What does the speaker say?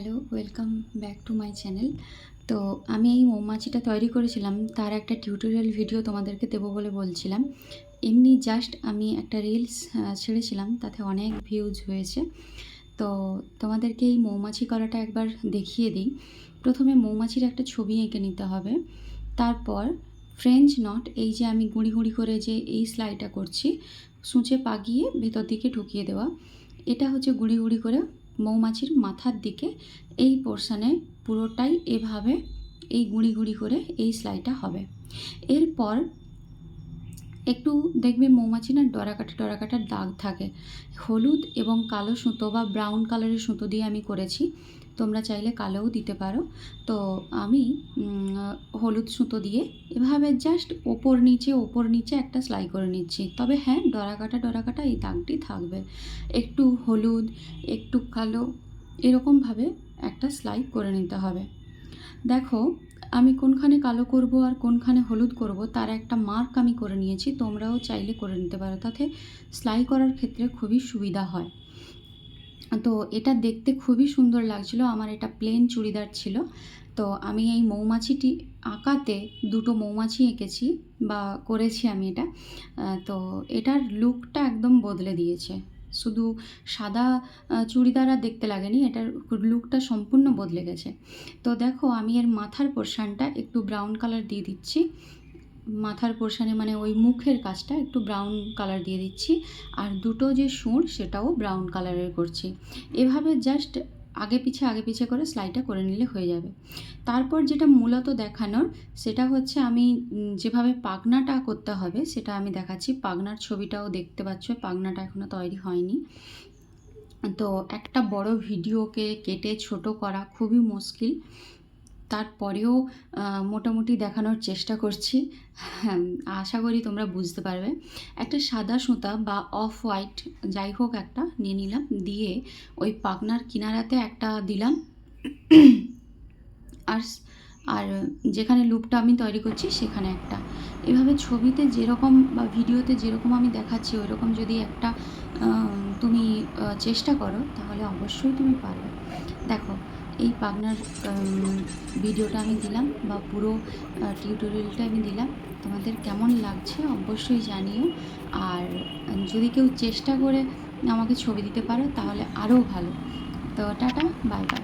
Hello welcome back to my channel তো আমি এই মৌমাছিটা তৈরি করেছিলাম, তার একটা টিউটোরিয়াল ভিডিও তোমাদেরকে দেবো বলে বলছিলাম। এমনি জাস্ট আমি একটা রিলস ছেড়েছিলাম, তাতে অনেক ভিউজ হয়েছে। তো তোমাদেরকে এই মৌমাছি করাটা একবার দেখিয়ে দিই। প্রথমে মৌমাছির একটা ছবি এঁকে নিতে হবে। তারপর ফ্রেঞ্চ নট এই যে আমি গুঁড়ি গুঁড়ি করে যে এই সেলাইটা করছি, সূচে পাগিয়ে ভেতর দিকে ঢুকিয়ে দেওয়া। এটা হচ্ছে গুঁড়ি গুঁড়ি করে মৌমাছির মাথার দিকে এই পোর্শানে পুরোটাই এভাবে এই গুঁড়ি গুঁড়ি করে এই সেলাইটা হবে। এরপর একটু দেখবে মৌমাছি না ডরাকাটা ডরাকাটার দাগ থাকে। হলুদ এবং কালো সুতো বা ব্রাউন কালারের সুতো দিয়ে আমি করেছি। তোমরা চাইলে কালোও দিতে পারো। তো আমি হলুদ সুতো দিয়ে এভাবে জাস্ট ওপর নিচে ওপর নিচে একটা সেলাই করে নিচ্ছি। তবে হ্যাঁ ডরাকাটা ডরাকাটা এই দাগটি থাকবে। একটু হলুদ, একটু কালো, এরকমভাবে একটা সেলাই করে নিতে হবে। দেখো, আমি কোনখানে কালো করব আর কোনখানে হলুদ করব, তার একটা মার্ক আমি করে নিয়েছি, তোমরাও চাইলে করে নিতে পারো। তাতে সেলাই করার ক্ষেত্রে খুবই সুবিধা হয়। তো এটা দেখতে খুবই সুন্দর লাগছিল। আমার এটা প্লেন চুড়িদার ছিল। তো আমি এই মৌমাছিটি আঁকাতে দুটো মৌমাছি এঁকেছি বা করেছি আমি এটা। তো এটার লুকটা একদম বদলে দিয়েছে। শুধু সাদা চুড়িদার আর দেখতে লাগেনি, এটার লুকটা সম্পূর্ণ বদলে গেছে। তো দেখো, আমি এর মাথার পোর্শনটা একটু ব্রাউন কালার দিয়ে দিচ্ছি। মাথার পোর্শনে মানে ওই মুখের কাজটা একটু ব্রাউন কালার দিয়ে দিচ্ছি। আর দুটো যে সুর সেটাও ব্রাউন কালারের করছি। এভাবে জাস্ট আগে পিছে আগে পিছে করে সেলাইটা করে নিলে হয়ে যাবে। তারপর যেটা মূলত দেখানোর, সেটা হচ্ছে আমি যেভাবে পাগনাটা করতে হবে, সেটা আমি দেখাচ্ছি। পাগনার ছবিটাও দেখতে পাচ্ছ, পাগনাটা এখনও তৈরি হয়নি। তো একটা বড় ভিডিওকে কেটে ছোট করা খুবই মুশকিল। তারপরেও মোটামুটি দেখানোর চেষ্টা করছি। হ্যাঁ, আশা করি তোমরা বুঝতে পারবে। একটা সাদা সুতা বা অফ হোয়াইট যাই হোক একটা নিয়ে নিলাম দিয়ে ওই পাকনার কিনারাতে একটা দিলাম। আর আর যেখানে লুপটা আমি তৈরি করছি সেখানে একটা। এভাবে ছবিতে যেরকম বা ভিডিওতে যেরকম আমি দেখাচ্ছি ওই রকম যদি একটা তুমি চেষ্টা করো তাহলে অবশ্যই তুমি পারবে। দেখো এই পাবনার ভিডিওটা আমি দিলাম বা পুরো টিউটোরিয়ালটা আমি দিলাম। তোমাদের কেমন লাগছে অবশ্যই জানিও। আর যদি কেউ চেষ্টা করে আমাকে ছবি দিতে পারো, তাহলে আরও ভালো। তো টাটা, বাই বাই।